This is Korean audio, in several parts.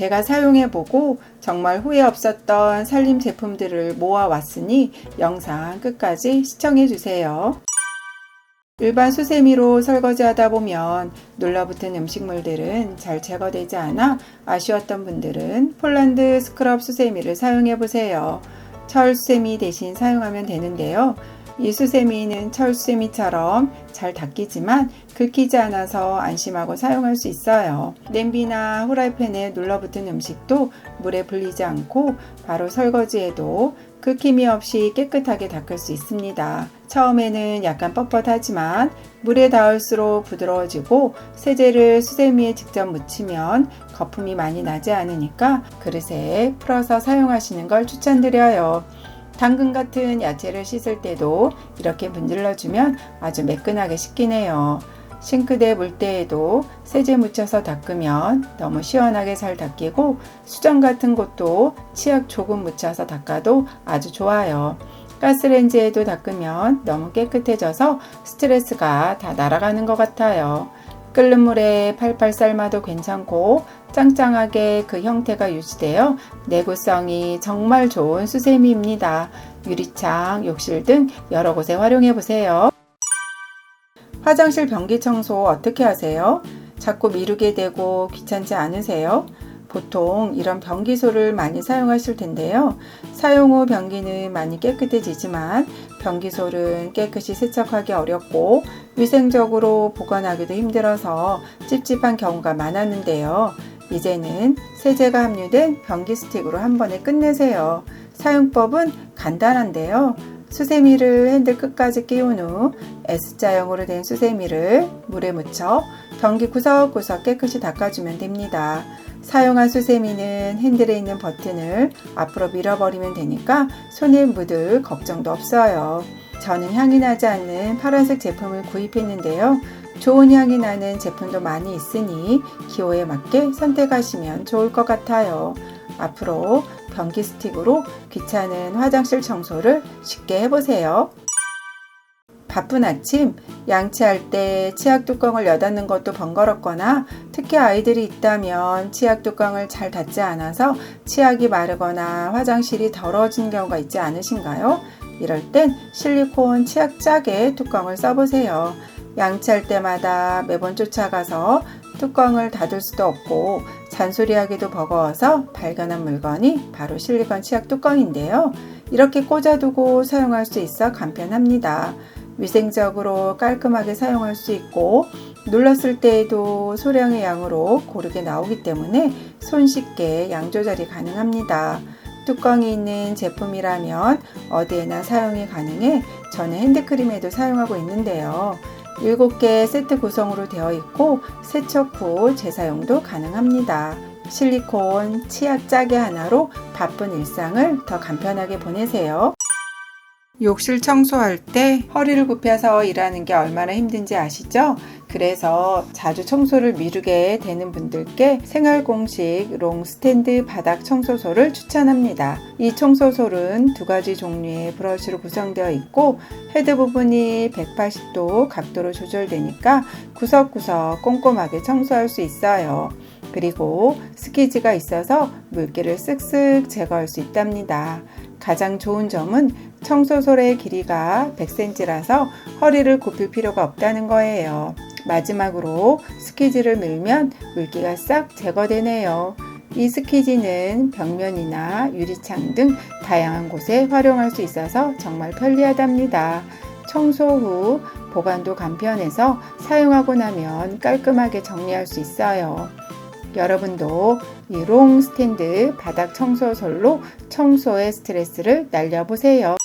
제가 사용해보고 정말 후회 없었던 살림 제품들을 모아왔으니 영상 끝까지 시청해주세요. 일반 수세미로 설거지하다 보면 눌러붙은 음식물들은 잘 제거되지 않아 아쉬웠던 분들은 폴란드 스크럽 수세미를 사용해 보세요. 철 수세미 대신 사용하면 되는데요. 이 수세미는 철 수세미처럼 잘 닦이지만 긁히지 않아서 안심하고 사용할 수 있어요. 냄비나 후라이팬에 눌러붙은 음식도 물에 불리지 않고 바로 설거지해도 긁힘이 없이 깨끗하게 닦을 수 있습니다. 처음에는 약간 뻣뻣하지만 물에 닿을수록 부드러워지고 세제를 수세미에 직접 묻히면 거품이 많이 나지 않으니까 그릇에 풀어서 사용하시는 걸 추천드려요. 당근 같은 야채를 씻을 때도 이렇게 문질러주면 아주 매끈하게 씻기네요. 싱크대 물때에도 세제 묻혀서 닦으면 너무 시원하게 잘 닦이고 수정 같은 곳도 치약 조금 묻혀서 닦아도 아주 좋아요. 가스레인지에도 닦으면 너무 깨끗해져서 스트레스가 다 날아가는 것 같아요. 끓는 물에 팔팔 삶아도 괜찮고 짱짱하게 그 형태가 유지되어 내구성이 정말 좋은 수세미입니다. 유리창, 욕실 등 여러 곳에 활용해 보세요. 화장실 변기 청소 어떻게 하세요? 자꾸 미루게 되고 귀찮지 않으세요? 보통 이런 변기소를 많이 사용하실 텐데요. 사용 후 변기는 많이 깨끗해지지만 변기솔은 깨끗이 세척하기 어렵고 위생적으로 보관하기도 힘들어서 찝찝한 경우가 많았는데요. 이제는 세제가 함유된 변기 스틱으로 한 번에 끝내세요. 사용법은 간단한데요. 수세미를 핸들 끝까지 끼운 후 S자형으로 된 수세미를 물에 묻혀 변기 구석구석 깨끗이 닦아주면 됩니다. 사용한 수세미는 핸들에 있는 버튼을 앞으로 밀어버리면 되니까 손에 묻을 걱정도 없어요. 저는 향이 나지 않는 파란색 제품을 구입했는데요. 좋은 향이 나는 제품도 많이 있으니 기호에 맞게 선택하시면 좋을 것 같아요. 앞으로 변기 스틱으로 귀찮은 화장실 청소를 쉽게 해보세요. 바쁜 아침 양치할 때 치약 뚜껑을 여닫는 것도 번거롭거나 특히 아이들이 있다면 치약 뚜껑을 잘 닫지 않아서 치약이 마르거나 화장실이 더러워진 경우가 있지 않으신가요? 이럴 땐 실리콘 치약 짝에 뚜껑을 써보세요. 양치할 때마다 매번 쫓아가서 뚜껑을 닫을 수도 없고 잔소리하기도 버거워서 발견한 물건이 바로 실리콘 치약 뚜껑인데요. 이렇게 꽂아두고 사용할 수 있어 간편합니다. 위생적으로 깔끔하게 사용할 수 있고 눌렀을 때에도 소량의 양으로 고르게 나오기 때문에 손쉽게 양 조절이 가능합니다. 뚜껑이 있는 제품이라면 어디에나 사용이 가능해 저는 핸드크림에도 사용하고 있는데요. 7개 세트 구성으로 되어 있고 세척 후 재사용도 가능합니다. 실리콘 치약 짜개 하나로 바쁜 일상을 더 간편하게 보내세요. 욕실 청소할 때 허리를 굽혀서 일하는 게 얼마나 힘든지 아시죠? 그래서 자주 청소를 미루게 되는 분들께 생활 공식 롱 스탠드 바닥 청소소를 추천합니다. 이 청소솔은 두 가지 종류의 브러쉬로 구성되어 있고 헤드 부분이 180도 각도로 조절되니까 구석구석 꼼꼼하게 청소할 수 있어요. 그리고 스키즈가 있어서 물기를 쓱쓱 제거할 수 있답니다. 가장 좋은 점은 청소솔의 길이가 100cm라서 허리를 굽힐 필요가 없다는 거예요. 마지막으로 스키지를 밀면 물기가 싹 제거되네요. 이 스키지는 벽면이나 유리창 등 다양한 곳에 활용할 수 있어서 정말 편리하답니다. 청소 후 보관도 간편해서 사용하고 나면 깔끔하게 정리할 수 있어요. 여러분도 이 롱 스탠드 바닥 청소솔로 청소의 스트레스를 날려보세요.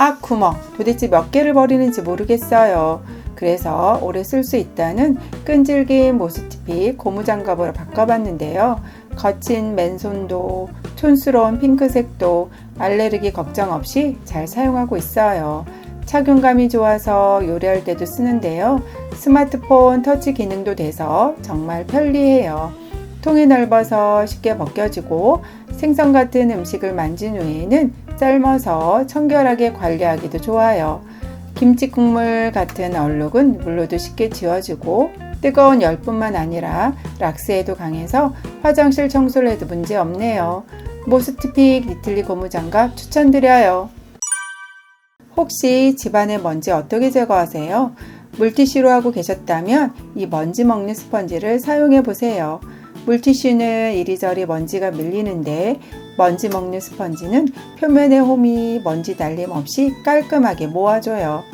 아, 구멍. 도대체 몇 개를 버리는지 모르겠어요. 그래서 오래 쓸 수 있다는 끈질긴 모스티피 고무장갑으로 바꿔봤는데요. 거친 맨손도 촌스러운 핑크색도 알레르기 걱정 없이 잘 사용하고 있어요. 착용감이 좋아서 요리할 때도 쓰는데요. 스마트폰 터치 기능도 돼서 정말 편리해요. 통이 넓어서 쉽게 벗겨지고 생선 같은 음식을 만진 후에는 삶아서 청결하게 관리하기도 좋아요. 김치 국물 같은 얼룩은 물로도 쉽게 지워지고 뜨거운 열뿐만 아니라 락스에도 강해서 화장실 청소를 해도 문제 없네요. 모스트픽 니틀리 고무장갑 추천드려요. 혹시 집안의 먼지 어떻게 제거하세요? 물티슈로 하고 계셨다면 이 먼지 먹는 스펀지를 사용해 보세요. 물티슈는 이리저리 먼지가 밀리는데 먼지 먹는 스펀지는 표면의 홈이 먼지 날림 없이 깔끔하게 모아줘요.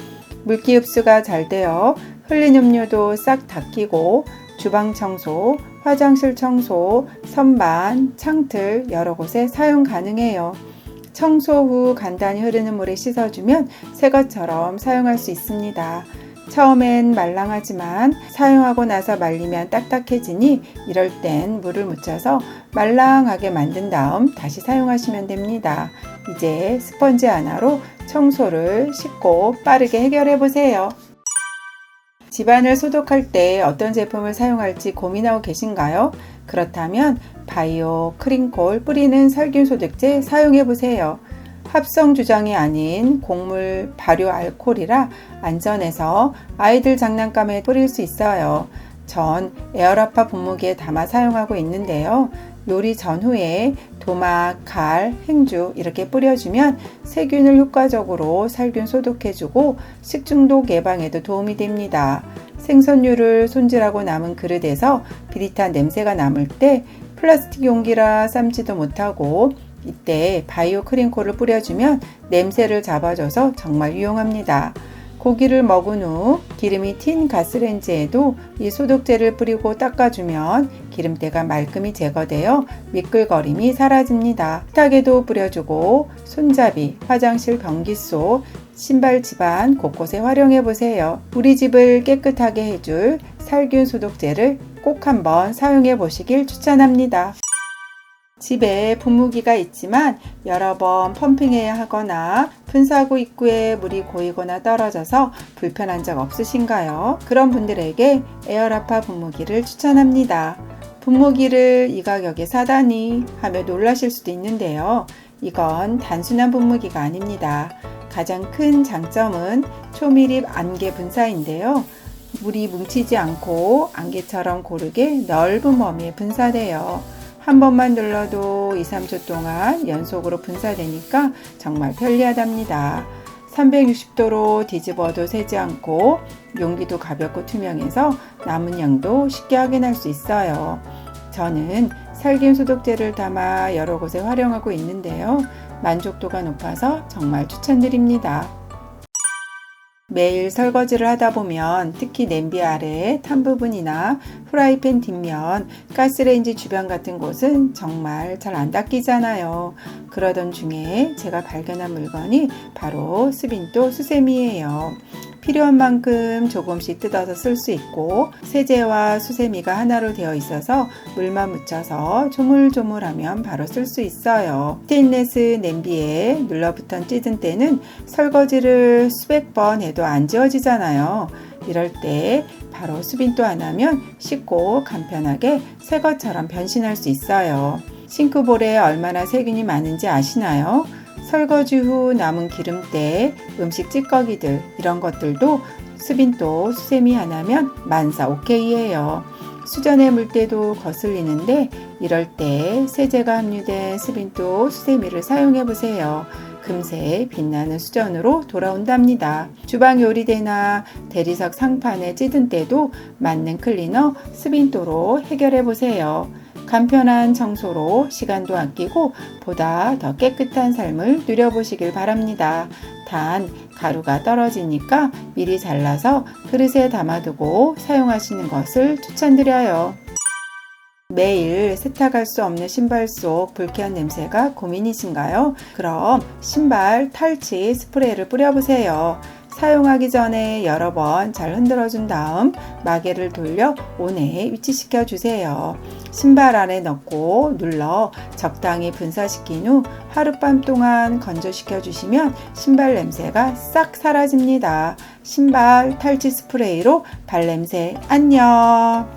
물기 흡수가 잘 되어 흘린 음료도 싹 닦이고 주방 청소, 화장실 청소, 선반, 창틀 여러 곳에 사용 가능해요. 청소 후 간단히 흐르는 물에 씻어주면 새 것처럼 사용할 수 있습니다. 처음엔 말랑하지만 사용하고 나서 말리면 딱딱해지니 이럴 땐 물을 묻혀서 말랑하게 만든 다음 다시 사용하시면 됩니다. 이제 스펀지 하나로 청소를 쉽고 빠르게 해결해 보세요. 집안을 소독할 때 어떤 제품을 사용할지 고민하고 계신가요? 그렇다면 바이오 크린콜 뿌리는 살균 소독제 사용해 보세요. 합성 주정이 아닌 곡물 발효 알코올이라 안전해서 아이들 장난감에 뿌릴 수 있어요. 전 에어라파 분무기에 담아 사용하고 있는데요. 요리 전후에 도막, 칼, 행주 이렇게 뿌려주면 세균을 효과적으로 살균 소독해주고 식중독 예방에도 도움이 됩니다. 생선류를 손질하고 남은 그릇에서 비릿한 냄새가 남을 때 플라스틱 용기라 삶지도 못하고 이때 바이오 크림콜을 뿌려주면 냄새를 잡아줘서 정말 유용합니다. 고기를 먹은 후 기름이 튄 가스레인지에도 이 소독제를 뿌리고 닦아주면 기름때가 말끔히 제거되어 미끌거림이 사라집니다. 식탁에도 뿌려주고 손잡이, 화장실 변기소, 신발 집안 곳곳에 활용해 보세요. 우리 집을 깨끗하게 해줄 살균 소독제를 꼭 한번 사용해 보시길 추천합니다. 집에 분무기가 있지만 여러 번 펌핑해야 하거나 분사구 입구에 물이 고이거나 떨어져서 불편한 적 없으신가요? 그런 분들에게 에어라파 분무기를 추천합니다. 분무기를 이 가격에 사다니 하며 놀라실 수도 있는데요. 이건 단순한 분무기가 아닙니다. 가장 큰 장점은 초밀입 안개 분사인데요. 물이 뭉치지 않고 안개처럼 고르게 넓은 범위에 분사돼요. 한 번만 눌러도 2, 3초 동안 연속으로 분사되니까 정말 편리하답니다. 360도로 뒤집어도 새지 않고 용기도 가볍고 투명해서 남은 양도 쉽게 확인할 수 있어요. 저는 살균 소독제를 담아 여러 곳에 활용하고 있는데요. 만족도가 높아서 정말 추천드립니다. 매일 설거지를 하다 보면 특히 냄비 아래 탄 부분이나 프라이팬 뒷면, 가스레인지 주변 같은 곳은 정말 잘 안 닦이잖아요. 그러던 중에 제가 발견한 물건이 바로 스빈또 수세미예요. 필요한 만큼 조금씩 뜯어서 쓸 수 있고 세제와 수세미가 하나로 되어 있어서 물만 묻혀서 조물조물하면 바로 쓸 수 있어요. 스테인레스 냄비에 눌러붙은 찌든 때는 설거지를 수백 번 해도 안 지워지잖아요. 이럴 때 바로 수빈도 안 하면 쉽고 간편하게 새 것처럼 변신할 수 있어요. 싱크볼에 얼마나 세균이 많은지 아시나요? 설거지 후 남은 기름때, 음식 찌꺼기들 이런 것들도 수빈도 수세미 하나면 만사 오케이예요. 수전의 물때도 거슬리는데 이럴 때 세제가 함유된 수빈도 수세미를 사용해 보세요. 금세 빛나는 수전으로 돌아온답니다. 주방 요리대나 대리석 상판에 찌든 때도 맞는 클리너 스빈도로 해결해 보세요. 간편한 청소로 시간도 아끼고 보다 더 깨끗한 삶을 누려보시길 바랍니다. 단 가루가 떨어지니까 미리 잘라서 그릇에 담아두고 사용하시는 것을 추천드려요. 매일 세탁할 수 없는 신발 속 불쾌한 냄새가 고민이신가요? 그럼 신발 탈취 스프레이를 뿌려보세요. 사용하기 전에 여러 번 잘 흔들어 준 다음 마개를 돌려 온에 위치시켜 주세요. 신발 안에 넣고 눌러 적당히 분사시킨 후 하룻밤 동안 건조시켜 주시면 신발 냄새가 싹 사라집니다. 신발 탈취 스프레이로 발냄새 안녕!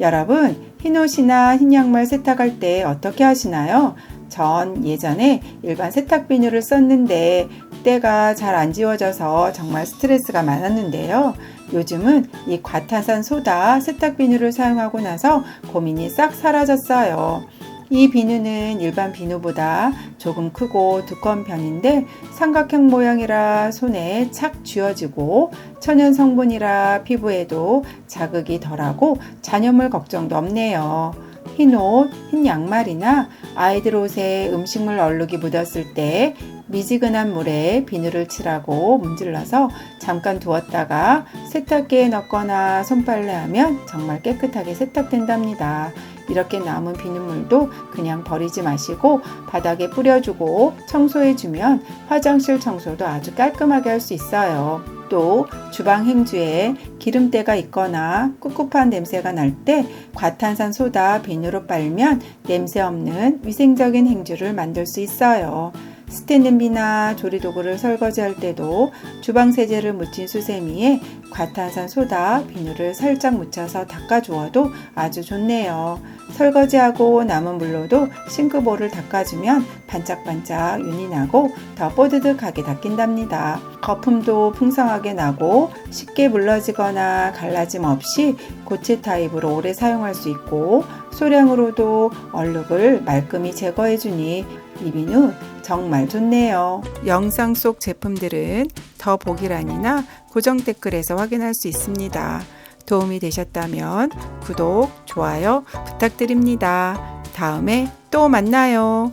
여러분, 흰 옷이나 흰 양말 세탁할 때 어떻게 하시나요? 전 예전에 일반 세탁 비누를 썼는데 때가 잘 안 지워져서 정말 스트레스가 많았는데요. 요즘은 이 과탄산 소다 세탁 비누를 사용하고 나서 고민이 싹 사라졌어요. 이 비누는 일반 비누보다 조금 크고 두꺼운 편인데 삼각형 모양이라 손에 착 쥐어지고 천연 성분이라 피부에도 자극이 덜하고 잔여물 걱정도 없네요. 흰 옷, 흰 양말이나 아이들 옷에 음식물 얼룩이 묻었을 때 미지근한 물에 비누를 칠하고 문질러서 잠깐 두었다가 세탁기에 넣거나 손빨래하면 정말 깨끗하게 세탁된답니다. 이렇게 남은 비눗물도 그냥 버리지 마시고 바닥에 뿌려주고 청소해주면 화장실 청소도 아주 깔끔하게 할 수 있어요. 또 주방 행주에 기름때가 있거나 꿉꿉한 냄새가 날 때 과탄산 소다 비누로 빨면 냄새 없는 위생적인 행주를 만들 수 있어요. 스탠드비나 조리도구를 설거지할 때도 주방 세제를 묻힌 수세미에 과탄산 소다 비누를 살짝 묻혀서 닦아주어도 아주 좋네요. 설거지하고 남은 물로도 싱크볼을 닦아주면 반짝반짝 윤이 나고 더 뽀드득하게 닦인답니다. 거품도 풍성하게 나고 쉽게 물러지거나 갈라짐 없이 고체 타입으로 오래 사용할 수 있고 소량으로도 얼룩을 말끔히 제거해주니 이 비누 정말 좋네요. 영상 속 제품들은 더 보기란이나 고정 댓글에서 확인할 수 있습니다. 도움이 되셨다면 구독, 좋아요 부탁드립니다. 다음에 또 만나요.